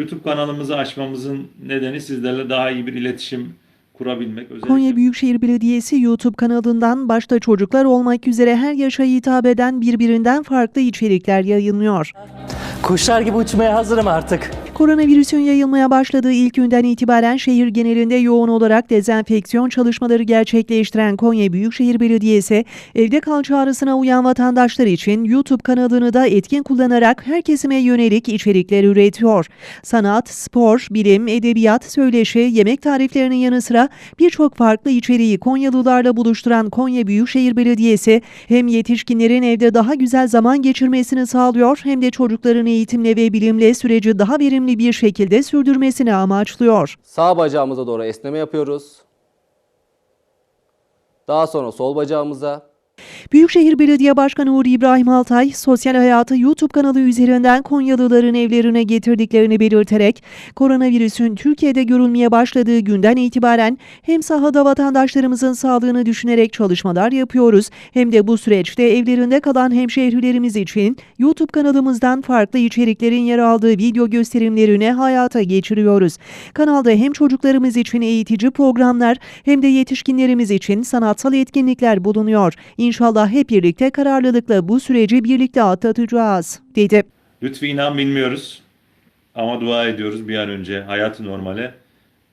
YouTube kanalımızı açmamızın nedeni sizlerle daha iyi bir iletişim kurabilmek. Özellikle Konya Büyükşehir Belediyesi YouTube kanalından başta çocuklar olmak üzere her yaşa hitap eden birbirinden farklı içerikler yayınlıyor. Kuşlar gibi uçmaya hazırım artık. Koronavirüsün yayılmaya başladığı ilk günden itibaren şehir genelinde yoğun olarak dezenfeksiyon çalışmaları gerçekleştiren Konya Büyükşehir Belediyesi, evde kal çağrısına uyan vatandaşlar için YouTube kanalını da etkin kullanarak her kesime yönelik içerikler üretiyor. Sanat, spor, bilim, edebiyat, söyleşi, yemek tariflerinin yanı sıra birçok farklı içeriği Konyalılarla buluşturan Konya Büyükşehir Belediyesi hem yetişkinlerin evde daha güzel zaman geçirmesini sağlıyor hem de çocukların eğitimle ve bilimle süreci daha verimli bir şekilde sürdürmesini amaçlıyor. Sağ bacağımıza doğru esneme yapıyoruz. Daha sonra sol bacağımıza. Büyükşehir Belediye Başkanı Uğur İbrahim Altay, sosyal hayatı YouTube kanalı üzerinden Konyalıların evlerine getirdiklerini belirterek, koronavirüsün Türkiye'de görülmeye başladığı günden itibaren hem sahada vatandaşlarımızın sağlığını düşünerek çalışmalar yapıyoruz, hem de bu süreçte evlerinde kalan hemşehrilerimiz için YouTube kanalımızdan farklı içeriklerin yer aldığı video gösterimlerini hayata geçiriyoruz. Kanalda hem çocuklarımız için eğitici programlar hem de yetişkinlerimiz için sanatsal etkinlikler bulunuyor. İnşallah hep birlikte kararlılıkla bu süreci birlikte atlatacağız, dedi. Lütfü inan bilmiyoruz ama dua ediyoruz bir an önce hayat normale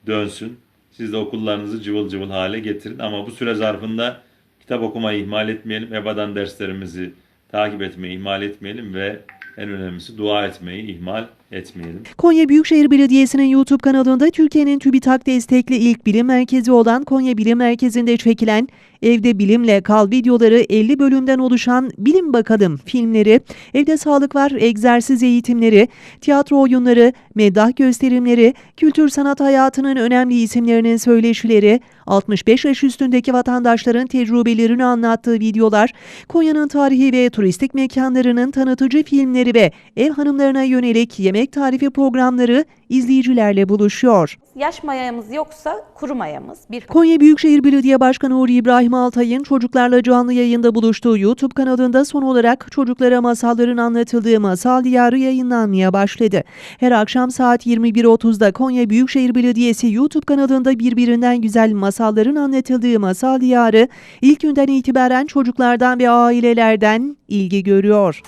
dönsün. Siz de okullarınızı cıvıl cıvıl hale getirin ama bu süre zarfında kitap okumayı ihmal etmeyelim. EBA'dan derslerimizi takip etmeyi ihmal etmeyelim ve en önemlisi dua etmeyi ihmal etmeyelim. Konya Büyükşehir Belediyesi'nin YouTube kanalında Türkiye'nin TÜBİTAK destekli ilk bilim merkezi olan Konya Bilim Merkezi'nde çekilen Evde Bilimle Kal videoları 50 bölümden oluşan Bilim Bakalım filmleri, evde sağlık var, egzersiz eğitimleri, tiyatro oyunları, meddah gösterimleri, kültür sanat hayatının önemli isimlerinin söyleşileri, 65 yaş üstündeki vatandaşların tecrübelerini anlattığı videolar, Konya'nın tarihi ve turistik mekanlarının tanıtıcı filmleri ve ev hanımlarına yönelik yemek tarifi programları izleyicilerle buluşuyor. Yaş mayamız yoksa kuru mayamız. Bir Konya Büyükşehir Belediye Başkanı Uğur İbrahim Altay'ın çocuklarla canlı yayında buluştuğu YouTube kanalında son olarak çocuklara masalların anlatıldığı Masal Diyarı yayınlanmaya başladı. Her akşam saat 21.30'da Konya Büyükşehir Belediyesi YouTube kanalında birbirinden güzel masalların anlatıldığı Masal Diyarı ilk günden itibaren çocuklardan ve ailelerden ilgi görüyor.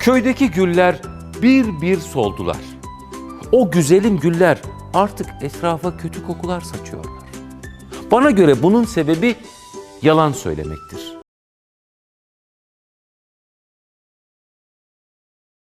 Köydeki güller bir bir soldular. O güzelim güller artık etrafa kötü kokular saçıyorlar. Bana göre bunun sebebi yalan söylemektir.